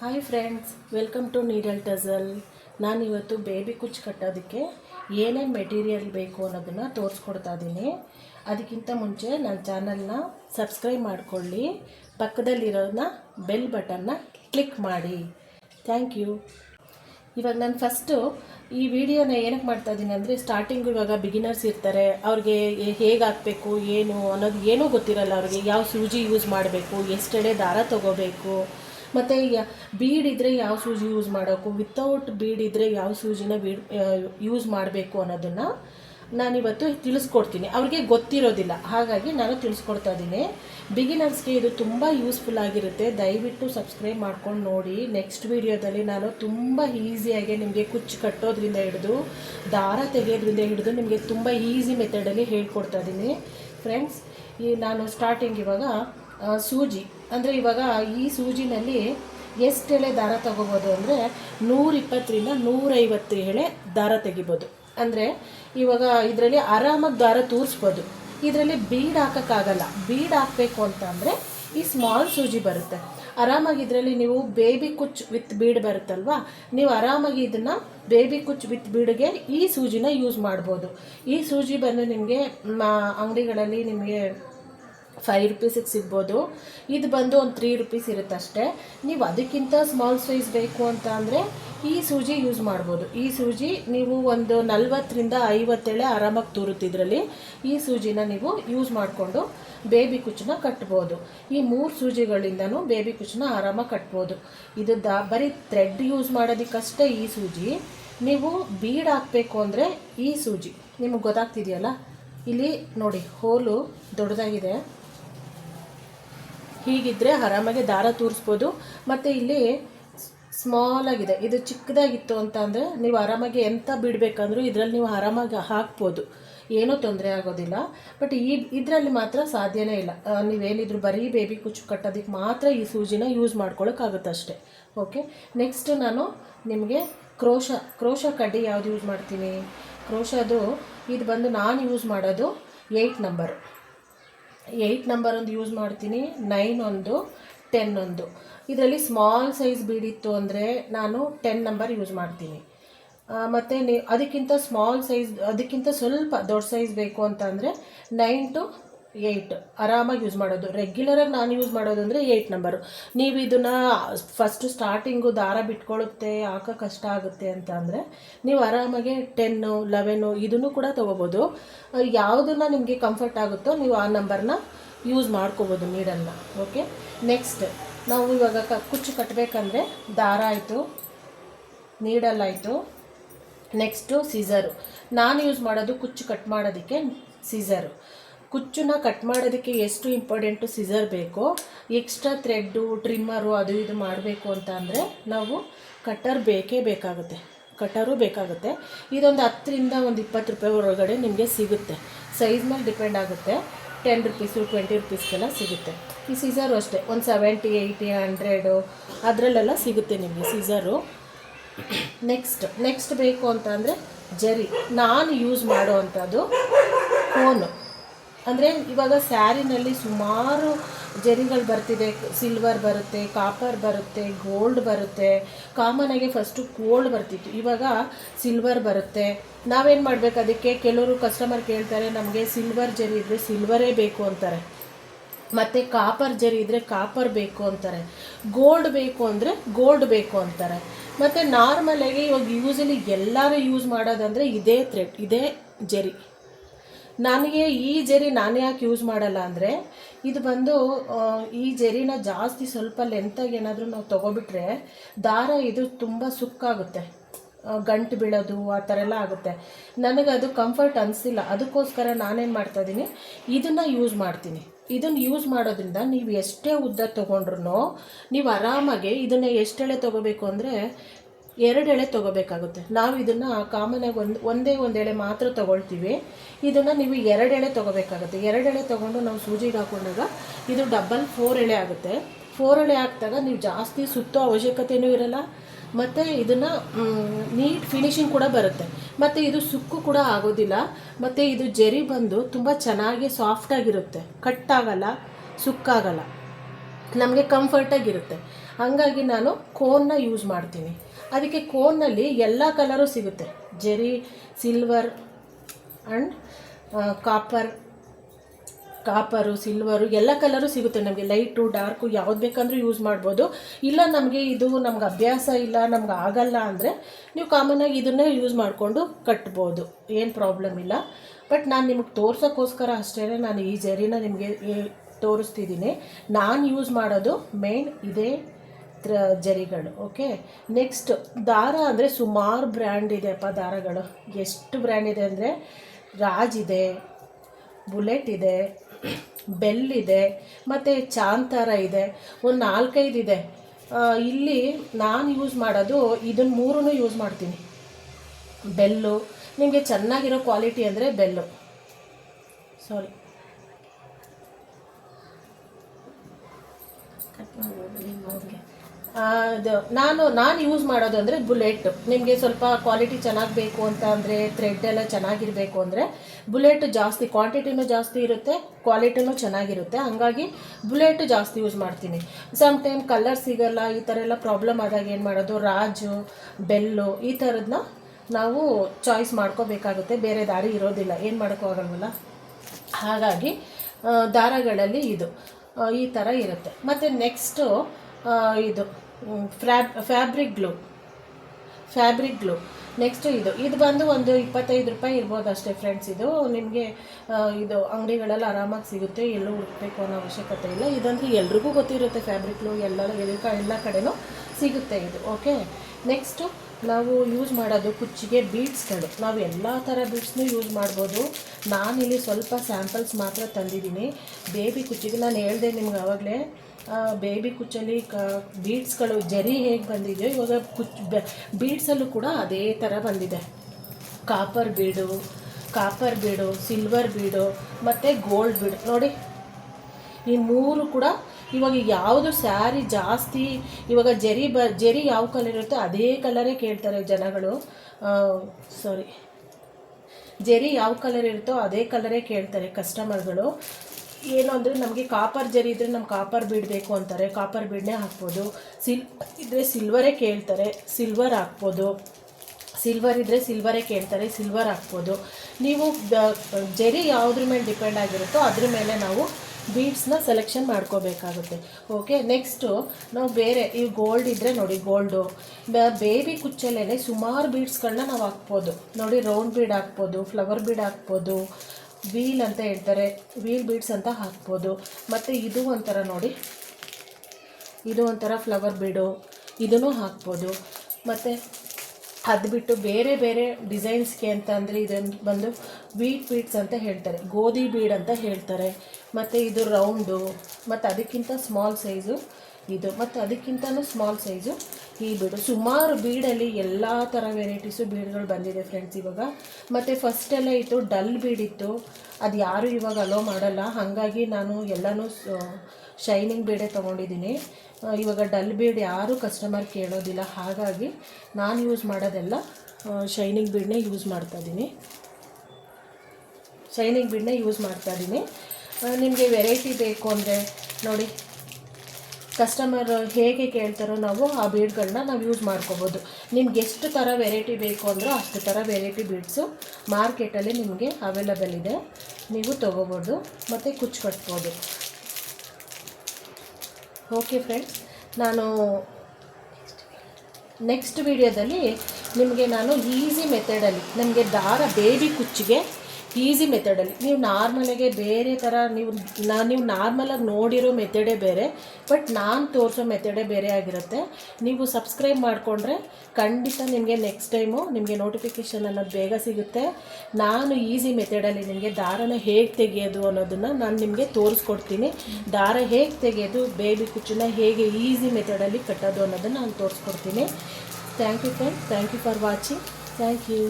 Hi friends welcome to needle ನಾನು ನಾನಿವತ್ತು baby ಕುಚ್ಚು ಕಟ್ಟೋದಕ್ಕೆ ಏನೇನು ಮೆಟೀರಿಯಲ್ ಬೇಕು ಅನ್ನೋದನ್ನು ತೋರಿಸ್ಕೊಡ್ತಾ ಇದ್ದೀನಿ ಅದಕ್ಕಿಂತ ಮುಂಚೆ ನನ್ನ ಚಾನಲ್ನ ಸಬ್ಸ್ಕ್ರೈಬ್ ಮಾಡಿಕೊಳ್ಳಿ. ಪಕ್ಕದಲ್ಲಿರೋದನ್ನ ಬೆಲ್ ಬಟನ್ನ ಕ್ಲಿಕ್ ಮಾಡಿ. ಥ್ಯಾಂಕ್ ಯು ಇವಾಗ ನಾನು ಫಸ್ಟು ಈ ವಿಡಿಯೋನ ಏನಕ್ಕೆ ಮಾಡ್ತಾ ಇದ್ದೀನಿ ಅಂದರೆ ಸ್ಟಾರ್ಟಿಂಗು ಇವಾಗ ಬಿಗಿನರ್ಸ್ ಇರ್ತಾರೆ. ಅವ್ರಿಗೆ ಹೇಗೆ ಹಾಕಬೇಕು, ಏನು ಅನ್ನೋದು ಏನೂ ಗೊತ್ತಿರಲ್ಲ ಅವ್ರಿಗೆ. ಯಾವ ಸೂಜಿ ಯೂಸ್ ಮಾಡಬೇಕು ಎಷ್ಟೆಡೆ ದಾರ ತೊಗೋಬೇಕು ಮತ್ತು ಬೀಡ್ ಇದ್ದರೆ ಯಾವ ಸೂಜಿ ಯೂಸ್ ಮಾಡೋಕು? ವಿತೌಟ್ ಬೀಡ್ ಇದ್ದರೆ ಯಾವ ಸೂಜಿನ ಬೀಡ್ ಯೂಸ್ ಮಾಡಬೇಕು ಅನ್ನೋದನ್ನು ನಾನಿವತ್ತು ತಿಳಿಸ್ಕೊಡ್ತೀನಿ. ಅವ್ರಿಗೆ ಗೊತ್ತಿರೋದಿಲ್ಲ. ಹಾಗಾಗಿ ನಾನು ತಿಳಿಸ್ಕೊಡ್ತಾ ಇದ್ದೀನಿ. ಬಿಗಿನರ್ಸ್ಗೆ ಇದು ತುಂಬ ಯೂಸ್ಫುಲ್ ಆಗಿರುತ್ತೆ. ದಯವಿಟ್ಟು ಸಬ್ಸ್ಕ್ರೈಬ್ ಮಾಡ್ಕೊಂಡು ನೋಡಿ. ನೆಕ್ಸ್ಟ್ ವಿಡಿಯೋದಲ್ಲಿ ನಾನು ತುಂಬ ಈಸಿಯಾಗಿ ನಿಮಗೆ ಕುಚ್ಚು ಕಟ್ಟೋದ್ರಿಂದ ಹಿಡಿದು, ದಾರ ತೆಗೆಯೋದ್ರಿಂದ ಹಿಡಿದು ನಿಮಗೆ ತುಂಬ ಈಸಿ ಮೆಥಡಲ್ಲಿ ಹೇಳ್ಕೊಡ್ತಾ ಇದ್ದೀನಿ. ಫ್ರೆಂಡ್ಸ್ ಈ ನಾನು ಸ್ಟಾರ್ಟಿಂಗ್ ಇವಾಗ ಸೂಜಿ. ಅಂದರೆ ಇವಾಗ ಈ ಸೂಜಿನಲ್ಲಿ ಎಷ್ಟು ಎಳೆ ದಾರ ತಗೋಬೋದು ಅಂದರೆ ನೂರಿಪ್ಪತ್ತರಿಂದ ನೂರೈವತ್ತು ಎಳೆ ದಾರ ತೆಗಿಬೋದು. ಅಂದರೆ ಇವಾಗ ಇದರಲ್ಲಿ ಆರಾಮಾಗಿ ದಾರ ತೂರಿಸ್ಬೋದು. ಇದರಲ್ಲಿ ಬೀಡ್ ಹಾಕೋಕ್ಕಾಗಲ್ಲ. ಬೀಡ್ ಹಾಕಬೇಕು ಅಂತ ಅಂದರೆ ಈ ಸ್ಮಾಲ್ ಸೂಜಿ ಬರುತ್ತೆ. ಆರಾಮಾಗಿ ಇದರಲ್ಲಿ ನೀವು ಬೇಬಿ ಕುಚ್ ವಿತ್ ಬೀಡ್ ಬರುತ್ತಲ್ವಾ? ನೀವು ಆರಾಮಾಗಿ ಇದನ್ನು ಬೇಬಿ ಕುಚ್ ವಿತ್ ಬೀಡ್ಗೆ ಈ ಸೂಜಿನ ಯೂಸ್ ಮಾಡ್ಬೋದು. ಈ ಸೂಜಿ ಬಂದು ನಿಮಗೆ ಅಂಗಡಿಗಳಲ್ಲಿ ನಿಮಗೆ ಫೈವ್ ರುಪೀಸಿಗೆ ಸಿಗ್ಬೋದು. ಇದು ಬಂದು ಒಂದು ತ್ರೀ ರುಪೀಸ್ ಇರುತ್ತೆ ಅಷ್ಟೇ ನೀವು ಅದಕ್ಕಿಂತ ಸ್ಮಾಲ್ ಸೈಜ್ ಬೇಕು ಅಂತ ಅಂದರೆ ಈ ಸೂಜಿ ಯೂಸ್ ಮಾಡ್ಬೋದು. ಈ ಸೂಜಿ ನೀವು ಒಂದು ನಲ್ವತ್ತರಿಂದ ಐವತ್ತೇಳೆ ಆರಾಮಾಗಿ ತೂರುತ್ತಿದ್ರಲ್ಲಿ ಈ ಸೂಜಿನ ನೀವು ಯೂಸ್ ಮಾಡಿಕೊಂಡು ಬೇಬಿ ಕುಚ್ಚನ್ನ ಕಟ್ಬೋದು. ಈ ಮೂರು ಸೂಜಿಗಳಿಂದನೂ ಬೇಬಿ ಕುಚ್ಚನ್ನ ಆರಾಮಾಗಿ ಕಟ್ಬೋದು. ಇದು ದಾ ಬರೀ ಥ್ರೆಡ್ ಯೂಸ್ ಮಾಡೋದಕ್ಕಷ್ಟೇ ಈ ಸೂಜಿ. ನೀವು ಬೀಡ್ ಹಾಕಬೇಕು ಅಂದರೆ ಈ ಸೂಜಿ. ನಿಮಗೆ ಗೊತ್ತಾಗ್ತಿದೆಯಲ್ಲ? ಇಲ್ಲಿ ನೋಡಿ, ಹೋಲು ದೊಡ್ಡದಾಗಿದೆ. ಹೀಗಿದ್ರೆ ಆರಾಮಾಗಿ ದಾರ ತೂರಿಸ್ಬೋದು. ಮತ್ತು ಇಲ್ಲಿ ಸ್ಮಾಲ್ ಆಗಿದೆ. ಇದು ಚಿಕ್ಕದಾಗಿತ್ತು ಅಂತ ಅಂದರೆ ನೀವು ಆರಾಮಾಗಿ ಎಂಥ ಬಿಡಬೇಕಂದ್ರೂ ಇದರಲ್ಲಿ ನೀವು ಆರಾಮಾಗಿ ಹಾಕ್ಬೋದು. ಏನೂ ತೊಂದರೆ ಆಗೋದಿಲ್ಲ. ಬಟ್ ಈ ಇದರಲ್ಲಿ ಮಾತ್ರ ಸಾಧ್ಯನೇ ಇಲ್ಲ. ನೀವೇನಿದ್ರು ಬರೀ ಬೇಬಿ ಕುಚ್ಚು ಕಟ್ಟೋದಕ್ಕೆ ಮಾತ್ರ ಈ ಸೂಜಿನ ಯೂಸ್ ಮಾಡ್ಕೊಳ್ಳೋಕ್ಕಾಗುತ್ತೆ ಅಷ್ಟೇ. ಓಕೆ ನೆಕ್ಸ್ಟ್ ನಾನು ನಿಮಗೆ ಕ್ರೋಶ ಕ್ರೋಶ ಕಡ್ಡಿ ಯಾವುದು ಯೂಸ್ ಮಾಡ್ತೀನಿ? ಕ್ರೋಶದು, ಇದು ಬಂದು ನಾನು ಯೂಸ್ ಮಾಡೋದು ಏಯ್ಟ್ ನಂಬರು ಏಯ್ಟ್ ನಂಬರ್ ಒಂದು ಯೂಸ್ ಮಾಡ್ತೀನಿ ನೈನ್ ಒಂದು ಟೆನ್ ಒಂದು. ಇದರಲ್ಲಿ ಸ್ಮಾಲ್ ಸೈಜ್ ಬೀಡಿತ್ತು ಅಂದರೆ ನಾನು ಟೆನ್ ನಂಬರ್ ಯೂಸ್ ಮಾಡ್ತೀನಿ. ಮತ್ತು ನೀವು ಅದಕ್ಕಿಂತ ಸ್ಮಾಲ್ ಸೈಜ್ ಅದಕ್ಕಿಂತ ಸ್ವಲ್ಪ ದೊಡ್ಡ ಸೈಜ್ ಬೇಕು ಅಂತ ಅಂದರೆ ನೈನ್ ಟು ಏಯ್ಟ್ ಆರಾಮಾಗಿ ಯೂಸ್ ಮಾಡೋದು. ರೆಗ್ಯುಲರಾಗಿ ನಾನು ಯೂಸ್ ಮಾಡೋದು ಅಂದರೆ ಏಯ್ಟ್ ನಂಬರು ನೀವು ಇದನ್ನು ಫಸ್ಟು ಸ್ಟಾರ್ಟಿಂಗು ದಾರ ಬಿಟ್ಕೊಳ್ಳುತ್ತೆ ಹಾಕೋ ಕಷ್ಟ ಆಗುತ್ತೆ ಅಂತ ಅಂದರೆ ನೀವು ಆರಾಮಾಗಿ ಟೆನ್ನು ಲೆವೆನು ಇದನ್ನು ಕೂಡ ತೊಗೋಬೋದು. ಯಾವುದನ್ನ ನಿಮಗೆ ಕಂಫರ್ಟ್ ಆಗುತ್ತೋ ನೀವು ಆ ನಂಬರ್ನ ಯೂಸ್ ಮಾಡ್ಕೋಬೋದು ನೀಡನ್ನು ಓಕೆ ನೆಕ್ಸ್ಟ್ ನಾವು ಇವಾಗ ಕ, ಕುಚ್ಚು ಕಟ್ಟಬೇಕಂದ್ರೆ ದಾರ ಆಯಿತು ನೀಡಲ್ಲಾಯಿತು ನೆಕ್ಸ್ಟು ಸೀಸರು ನಾನು ಯೂಸ್ ಮಾಡೋದು ಕುಚ್ಚು ಕಟ್ ಮಾಡೋದಕ್ಕೆ ಸೀಸರು ಕುಚ್ಚನ್ನ ಕಟ್ ಮಾಡೋದಕ್ಕೆ ಎಷ್ಟು ಇಂಪಾರ್ಟೆಂಟು ಸಿಸರ್ ಬೇಕೋ ಎಕ್ಸ್ಟ್ರಾ ಥ್ರೆಡ್ಡು ಟ್ರಿಮ್ಮರು ಅದು ಇದು ಮಾಡಬೇಕು ಅಂತ ಅಂದರೆ ನಾವು ಕಟ್ಟರ್ ಬೇಕೇ ಬೇಕಾಗುತ್ತೆ. ಕಟ್ಟರು ಬೇಕಾಗುತ್ತೆ. ಇದೊಂದು ಹತ್ತರಿಂದ ಒಂದು ಇಪ್ಪತ್ತು ರೂಪಾಯಿ ಒಳಗಡೆ ನಿಮಗೆ ಸಿಗುತ್ತೆ. ಸೈಜ್ ಮೇಲೆ ಡಿಪೆಂಡ್ ಆಗುತ್ತೆ. ಟೆನ್ ರುಪೀಸು ಟ್ವೆಂಟಿ ರುಪೀಸ್ಗೆಲ್ಲ ಸಿಗುತ್ತೆ. ಈ ಸೀಸರು ಅಷ್ಟೇ. ಒಂದು ಸೆವೆಂಟಿ ಏಯ್ಟಿ ಹಂಡ್ರೆಡು ಅದರಲ್ಲೆಲ್ಲ ಸಿಗುತ್ತೆ ನಿಮಗೆ ಸೀಸರು ನೆಕ್ಸ್ಟ್ ನೆಕ್ಸ್ಟ್ ಬೇಕು ಅಂತ ಅಂದರೆ ಜರಿ. ನಾನು ಯೂಸ್ ಮಾಡೋ ಅಂಥದ್ದು ಕೋನು ಅಂದರೆ ಇವಾಗ ಸ್ಯಾರಿನಲ್ಲಿ ಸುಮಾರು ಜರಿಗಳು ಬರ್ತಿದೆ. ಸಿಲ್ವರ್ ಬರುತ್ತೆ ಕಾಪರ್ ಬರುತ್ತೆ ಗೋಲ್ಡ್ ಬರುತ್ತೆ. ಕಾಮನಾಗಿ ಫಸ್ಟು ಗೋಲ್ಡ್ ಬರ್ತಿತ್ತು. ಇವಾಗ ಸಿಲ್ವರ್ ಬರುತ್ತೆ. ನಾವೇನು ಮಾಡಬೇಕು ಅದಕ್ಕೆ? ಕೆಲವರು ಕಸ್ಟಮರ್ ಕೇಳ್ತಾರೆ, ನಮಗೆ ಸಿಲ್ವರ್ ಜರಿ ಇದ್ದರೆ ಸಿಲ್ವರೇ ಬೇಕು ಅಂತಾರೆ. ಮತ್ತು ಕಾಪರ್ ಜರಿ ಇದ್ದರೆ ಕಾಪರ್ ಬೇಕು ಅಂತಾರೆ. ಗೋಲ್ಡ್ ಬೇಕು ಅಂದರೆ ಗೋಲ್ಡ್ ಬೇಕು ಅಂತಾರೆ. ಮತ್ತು ನಾರ್ಮಲಾಗಿ ಇವಾಗ ಯೂಸಲಿ ಎಲ್ಲರೂ ಯೂಸ್ ಮಾಡೋದಂದರೆ ಇದೇ ಥ್ರೆಡ್ ಇದೇ ಜರಿ. ನನಗೆ ಈ ಜರಿ ನಾನು ಯಾಕೆ ಯೂಸ್ ಮಾಡಲ್ಲ ಅಂದರೆ ಇದು ಬಂದು ಈ ಜರಿನ ಜಾಸ್ತಿ ಸ್ವಲ್ಪ ಲೆಂತಾಗಿ ಏನಾದರೂ ನಾವು ತೊಗೊಬಿಟ್ರೆ ದಾರ ಇದು ತುಂಬ ಸುಕ್ಕಾಗುತ್ತೆ. ಗಂಟು ಬೀಳೋದು, ಆ ಥರ ಎಲ್ಲ ಆಗುತ್ತೆ. ನನಗೆ ಅದು ಕಂಫರ್ಟ್ ಅನಿಸಿಲ್ಲ. ಅದಕ್ಕೋಸ್ಕರ ನಾನೇನು ಮಾಡ್ತಾ ಇದ್ದೀನಿ ಇದನ್ನು ಯೂಸ್ ಮಾಡ್ತೀನಿ. ಇದನ್ನು ಯೂಸ್ ಮಾಡೋದ್ರಿಂದ ನೀವು ಎಷ್ಟೇ ಉದ್ದ ತೊಗೊಂಡ್ರು ನೀವು ಆರಾಮಾಗಿ ಇದನ್ನು ಎಷ್ಟೆಳೆ ತೊಗೋಬೇಕು ಅಂದರೆ ಎರಡು ಎಳೆ ತೊಗೋಬೇಕಾಗುತ್ತೆ. ನಾವು ಇದನ್ನು ಕಾಮನಾಗಿ ಒಂದು, ಒಂದೇ ಒಂದು ಎಳೆ ಮಾತ್ರ ತೊಗೊಳ್ತೀವಿ. ಇದನ್ನು ನೀವು ಎರಡು ಎಳೆ ತೊಗೋಬೇಕಾಗುತ್ತೆ. ಎರಡು ಎಳೆ ತೊಗೊಂಡು ನಾವು ಸೂಜಿಗೆ ಹಾಕೊಂಡಾಗ ಇದು ಡಬಲ್ ಫೋರ್ ಎಳೆ ಆಗುತ್ತೆ. ಫೋರ್ ಎಳೆ ಹಾಕಿದಾಗ ನೀವು ಜಾಸ್ತಿ ಸುತ್ತೋ ಅವಶ್ಯಕತೆಯೂ ಇರಲ್ಲ. ಮತ್ತು ಇದನ್ನು ನೀಟ್ ಫಿನಿಶಿಂಗ್ ಕೂಡ ಬರುತ್ತೆ. ಮತ್ತು ಇದು ಸುಕ್ಕು ಕೂಡ ಆಗೋದಿಲ್ಲ. ಮತ್ತು ಇದು ಜರಿ ಬಂದು ತುಂಬ ಚೆನ್ನಾಗಿ ಸಾಫ್ಟಾಗಿರುತ್ತೆ ಕಟ್ಟಾಗಲ್ಲ ಸುಕ್ಕಾಗಲ್ಲ ನಮಗೆ ಕಂಫರ್ಟಾಗಿರುತ್ತೆ ಹಾಗಾಗಿ ನಾನು ಕೋನ್ನ ಯೂಸ್ ಮಾಡ್ತೀನಿ. ಅದಕ್ಕೆ ಕೋನ್ನಲ್ಲಿ ಎಲ್ಲ ಕಲರು ಸಿಗುತ್ತೆ. Jerry silver and copper copper silver ಎಲ್ಲ ಕಲರು ಸಿಗುತ್ತೆ ನಮಗೆ. ಲೈಟು ಡಾರ್ಕು ಯಾವ್ದು ಬೇಕಂದ್ರೂ ಯೂಸ್ ಮಾಡ್ಬೋದು. ಇಲ್ಲ ನಮಗೆ ಇದು ನಮ್ಗೆ ಅಭ್ಯಾಸ ಇಲ್ಲ, ನಮ್ಗೆ ಆಗಲ್ಲ ಅಂದರೆ ನೀವು ಕಾಮನ್ನಾಗಿ ಇದನ್ನೇ ಯೂಸ್ ಮಾಡಿಕೊಂಡು ಕಟ್ಬೋದು. ಏನು ಪ್ರಾಬ್ಲಮ್ ಇಲ್ಲ. ಬಟ್ ನಾನು ನಿಮಗೆ ತೋರ್ಸೋಕ್ಕೋಸ್ಕರ ಅಷ್ಟೇ ನಾನು ಈ ಜರಿನ ನಿಮಗೆ ತೋರಿಸ್ತಿದ್ದೀನಿ ನಾನು ಯೂಸ್ ಮಾಡೋದು ಮೇನ್ ಇದೇ ತ್ರ- ಜರಿಗಳು ಓಕೆ ನೆಕ್ಸ್ಟ್ ದಾರ ಅಂದರೆ ಸುಮಾರು ಬ್ರ್ಯಾಂಡ್ ಇದೆಯಪ್ಪ ದಾರಗಳು. ಎಷ್ಟು ಬ್ರ್ಯಾಂಡ್ ಇದೆ ಅಂದರೆ ರಾಜ್ ಇದೆ, ಬುಲೆಟ್ ಇದೆ, ಬೆಲ್ ಇದೆ, ಮತ್ತು ಚಾಂತಾರ ಇದೆ. ಒಂದು ನಾಲ್ಕೈದು ಇದೆ. ಇಲ್ಲಿ ನಾನು ಯೂಸ್ ಮಾಡೋದು ಇದನ್ನು ಮೂರೂ ಯೂಸ್ ಮಾಡ್ತೀನಿ. ಬೆಲ್ಲು, ನಿಮಗೆ ಚೆನ್ನಾಗಿರೋ ಕ್ವಾಲಿಟಿ ಅಂದರೆ ಬೆಲ್ಲು. ಸಾರಿ ಅದು ನಾನು ನಾನು ಯೂಸ್ ಮಾಡೋದು ಅಂದರೆ ಬುಲೆಟ್. ನಿಮಗೆ ಸ್ವಲ್ಪ ಕ್ವಾಲಿಟಿ ಚೆನ್ನಾಗಿ ಬೇಕು ಅಂತ ಅಂದರೆ ಥ್ರೆಡ್ ಎಲ್ಲ ಚೆನ್ನಾಗಿರಬೇಕು ಅಂದರೆ ಬುಲೆಟ್ ಜಾಸ್ತಿ ಕ್ವಾಂಟಿಟಿನೂ ಜಾಸ್ತಿ ಇರುತ್ತೆ ಕ್ವಾಲಿಟಿನೂ ಚೆನ್ನಾಗಿರುತ್ತೆ. ಹಾಗಾಗಿ ಬುಲೆಟ್ ಜಾಸ್ತಿ ಯೂಸ್ ಮಾಡ್ತೀನಿ. ಸಮ್ ಟೈಮ್ ಕಲರ್ ಸಿಗಲ್ಲ ಈ ಥರ ಎಲ್ಲ ಪ್ರಾಬ್ಲಮ್ ಆದಾಗ ಏನು ಮಾಡೋದು? ರಾಜು, ಬೆಲ್ಲು, ಈ ಥರದನ್ನ ನಾವು ಚಾಯ್ಸ್ ಮಾಡ್ಕೋಬೇಕಾಗುತ್ತೆ. ಬೇರೆ ದಾರಿ ಇರೋದಿಲ್ಲ. ಏನು ಮಾಡೋಕ್ಕಾಗಲ್ವಲ್ಲ ಹಾಗಾಗಿ ದಾರಗಳಲ್ಲಿ ಇದು ಈ ಥರ ಇರುತ್ತೆ. ಮತ್ತು ನೆಕ್ಸ್ಟು ಇದು. Fab fabric glow. Fabric glow. Next ಇದು. ಇದು ಬಂದು ಒಂದು ಇಪ್ಪತ್ತೈದು ರೂಪಾಯಿ ಇರ್ಬೋದು ಅಷ್ಟೇ ಫ್ರೆಂಡ್ಸ್ ಇದು. ನಿಮಗೆ ಇದು ಅಂಗಡಿಗಳೆಲ್ಲ ಆರಾಮಾಗಿ ಸಿಗುತ್ತೆ, ಎಲ್ಲೂ ಹುಡುಕ್ಬೇಕು ಅನ್ನೋ ಅವಶ್ಯಕತೆ ಇಲ್ಲ. ಇದಂದ್ರೆ ಎಲ್ರಿಗೂ ಗೊತ್ತಿರುತ್ತೆ, ಫ್ಯಾಬ್ರಿಕ್ ಗ್ಲೋ ಎಲ್ಲ ಎಲ್ಲ ಎಲ್ಲ ಕಡೆನೂ ಸಿಗುತ್ತೆ ಇದು. ಓಕೆ ನೆಕ್ಸ್ಟು ನಾವು ಯೂಸ್ ಮಾಡೋದು ಕುಚ್ಚಿಗೆ ಬೀಡ್ಸ್ಗಳು ನಾವು ಎಲ್ಲ ಥರ ಬೀಡ್ಸ್ನೂ ಯೂಸ್ ಮಾಡ್ಬೋದು. ನಾನಿಲ್ಲಿ ಸ್ವಲ್ಪ ಸ್ಯಾಂಪಲ್ಸ್ ಮಾತ್ರ ತಂದಿದ್ದೀನಿ. ಬೇಬಿ ಕುಚ್ಚಿಗೆ ನಾನು ಹೇಳ್ದೆ ನಿಮ್ಗೆ ಆವಾಗಲೇ ಬೇಬಿ ಕುಚ್ಚಲ್ಲಿ ಕ ಬೀಡ್ಸ್ಗಳು ಜರಿ ಹೇಗೆ ಬಂದಿದೆಯೋ ಇವಾಗ ಕುಚ್ ಬೀಡ್ಸಲ್ಲೂ ಕೂಡ ಅದೇ ಥರ ಬಂದಿದೆ. Copper bead copper bead silver bead ಮತ್ತು ಗೋಲ್ಡ್ ಬೀಡು ನೋಡಿ, ಈ ಮೂರು ಕೂಡ ಇವಾಗ ಯಾವುದು ಸ್ಯಾರಿ ಜಾಸ್ತಿ, ಇವಾಗ ಜರಿ ಬ, ಜರಿ ಯಾವ ಕಲರ್ ಇರುತ್ತೋ ಅದೇ ಕಲರೇ ಕೇಳ್ತಾರೆ ಜನಗಳು. ಸಾರಿ ಜರಿ ಯಾವ ಕಲರ್ ಇರುತ್ತೋ ಅದೇ ಕಲರೇ ಕೇಳ್ತಾರೆ ಕಸ್ಟಮರ್ಗಳು ಏನು ಅಂದರೆ ನಮಗೆ ಕಾಪರ್ ಜರಿ ಇದ್ದರೆ ನಮ್ಗೆ ಕಾಪರ್ ಬಿಡಬೇಕು ಅಂತಾರೆ. ಕಾಪರ್ ಬೀಡನ್ನೇ ಹಾಕ್ಬೋದು. ಸಿಲ್ ಇದ್ದರೆ ಸಿಲ್ವರೇ ಕೇಳ್ತಾರೆ. ಸಿಲ್ವರ್ ಹಾಕ್ಬೋದು. ಸಿಲ್ವರ್ ಇದ್ದರೆ ಸಿಲ್ವರೇ ಕೇಳ್ತಾರೆ. ಸಿಲ್ವರ್ ಹಾಕ್ಬೋದು. ನೀವು ಜರಿ ಯಾವುದ್ರ ಮೇಲೆ ಡಿಪೆಂಡ್ ಆಗಿರುತ್ತೋ ಅದ್ರ ಮೇಲೆ ನಾವು ಬೀಡ್ಸ್ನ ಸೆಲೆಕ್ಷನ್ ಮಾಡ್ಕೋಬೇಕಾಗುತ್ತೆ. ಓಕೆ ನೆಕ್ಸ್ಟು ನಾವು ಬೇರೆ, ಈ ಗೋಲ್ಡ್ ಇದ್ದರೆ ನೋಡಿ ಗೋಲ್ಡು ಬೇಬಿ ಕುಚ್ಚಲ್ಲೇ ಸುಮಾರು ಬೀಡ್ಸ್ಗಳನ್ನ ನಾವು ಹಾಕ್ಬೋದು. ನೋಡಿ ರೌಂಡ್ ಬೀಡ್ ಹಾಕ್ಬೋದು ಫ್ಲವರ್ ಬೀಡ್ ಹಾಕ್ಬೋದು ವೀಲ್ ಅಂತ ಹೇಳ್ತಾರೆ ವೀಲ್ ಬೀಡ್ಸ್ ಅಂತ ಹಾಕ್ಬೋದು. ಮತ್ತು ಇದು ಒಂಥರ ನೋಡಿ, ಇದು ಒಂಥರ ಫ್ಲವರ್ ಬೀಡು ಇದನ್ನು ಹಾಕ್ಬೋದು. ಮತ್ತು ಅದು ಬಿಟ್ಟು ಬೇರೆ ಬೇರೆ ಡಿಸೈನ್ಸ್ಗೆ ಅಂತ ಅಂದರೆ ಇದನ್ನು ಬಂದು ವೀಟ್ ಬೀಡ್ಸ್ ಅಂತ ಹೇಳ್ತಾರೆ, ಗೋಧಿ ಬೀಡ್ ಅಂತ ಹೇಳ್ತಾರೆ, ಮತ್ತು ಇದು ರೌಂಡು, ಮತ್ತು ಅದಕ್ಕಿಂತ ಸ್ಮಾಲ್ ಸೈಜು ಇದು ಮತ್ತು ಅದಕ್ಕಿಂತನೂ ಸ್ಮಾಲ್ ಸೈಜು ಈ ಬೀಡು, ಸುಮಾರು ಬೀಡಲ್ಲಿ ಎಲ್ಲ ಥರ ವೆರೈಟೀಸು ಬೀಡ್ಗಳು ಬಂದಿದೆ ಫ್ರೆಂಡ್ಸ್ ಇವಾಗ. ಮತ್ತು ಫಸ್ಟೆಲ್ಲ ಇತ್ತು ಡಲ್ ಬೀಡಿತ್ತು. ಅದು ಯಾರು ಇವಾಗ ಅಲೋ ಮಾಡಲ್ಲ. ಹಾಗಾಗಿ ನಾನು ಎಲ್ಲನೂ ಶೈನಿಂಗ್ ಬೀಡೇ ತೊಗೊಂಡಿದ್ದೀನಿ. ಇವಾಗ ಡಲ್ ಬೀಡ್ ಯಾರೂ ಕಸ್ಟಮರ್ ಕೇಳೋದಿಲ್ಲ. ಹಾಗಾಗಿ ನಾನು ಯೂಸ್ ಮಾಡೋದೆಲ್ಲ ಶೈನಿಂಗ್ ಬೀಡನ್ನೇ ಯೂಸ್ ಮಾಡ್ತಾ ಇದ್ದೀನಿ. ಶೈನಿಂಗ್ ಬೀಡನ್ನೇ ಯೂಸ್ ಮಾಡ್ತಾ ಇದ್ದೀನಿ. ನಿಮಗೆ ವೆರೈಟಿ ಬೇಕು ಅಂದರೆ ನೋಡಿ. ಕಸ್ಟಮರ್ ಹೇಗೆ ಕೇಳ್ತಾರೋ ನಾವು ಆ ಬೀಡ್ಗಳನ್ನ ನಾವು ಯೂಸ್ ಮಾಡ್ಕೋಬೋದು. ನಿಮ್ಗೆ ಎಷ್ಟು ಥರ ವೆರೈಟಿ ಬೇಕು ಅಂದರೂ ಅಷ್ಟು ಥರ ವೆರೈಟಿ ಬೀಡ್ಸು ಮಾರ್ಕೆಟಲ್ಲಿ ನಿಮಗೆ ಅವೈಲಬಲ್ ಇದೆ. ನೀವು ತೊಗೋಬೋದು ಮತ್ತು ಕುಚ್ಚು ಕಟ್ಬೋದು. ಓಕೆ ಫ್ರೆಂಡ್ಸ್ ನಾನು ನೆಕ್ಸ್ಟ್ ವಿಡಿಯೋದಲ್ಲಿ ನಿಮಗೆ ನಾನು ಈಸಿ ಮೆಥಡಲ್ಲಿ ನಮಗೆ ದಾರ ಬೇಬಿ ಕುಚ್ಚಿಗೆ ಈಸಿ ಮೆಥಡಲ್ಲಿ ನೀವು ನಾರ್ಮಲಾಗೆ ಬೇರೆ ಥರ ನೀವು ನಾ, ನೀವು ನಾರ್ಮಲಾಗಿ ನೋಡಿರೋ ಮೆಥಡೇ ಬೇರೆ ಬಟ್ ನಾನು ತೋರಿಸೋ ಮೆಥಡೇ ಬೇರೆ ಆಗಿರುತ್ತೆ. ನೀವು ಸಬ್ಸ್ಕ್ರೈಬ್ ಮಾಡಿಕೊಂಡ್ರೆ ಖಂಡಿತ ನಿಮಗೆ ನೆಕ್ಸ್ಟ್ ಟೈಮು ನಿಮಗೆ ನೋಟಿಫಿಕೇಷನ್ ಅನ್ನೋದು ಬೇಗ ಸಿಗುತ್ತೆ. ನಾನು ಈಸಿ ಮೆಥಡಲ್ಲಿ ನಿಮಗೆ ದಾರನ ಹೇಗೆ ತೆಗೆಯೋದು ಅನ್ನೋದನ್ನು ನಾನು ನಿಮಗೆ ತೋರಿಸ್ಕೊಡ್ತೀನಿ. ದಾರ ಹೇಗೆ ತೆಗೆಯೋದು ಬೇಬಿ ಕುಚ್ಚನ್ನ ಹೇಗೆ ಈಸಿ ಮೆಥಡಲ್ಲಿ ಕಟ್ಟೋದು ಅನ್ನೋದನ್ನು ನಾನು ತೋರಿಸ್ಕೊಡ್ತೀನಿ. Thank you friend thank you for watching thank you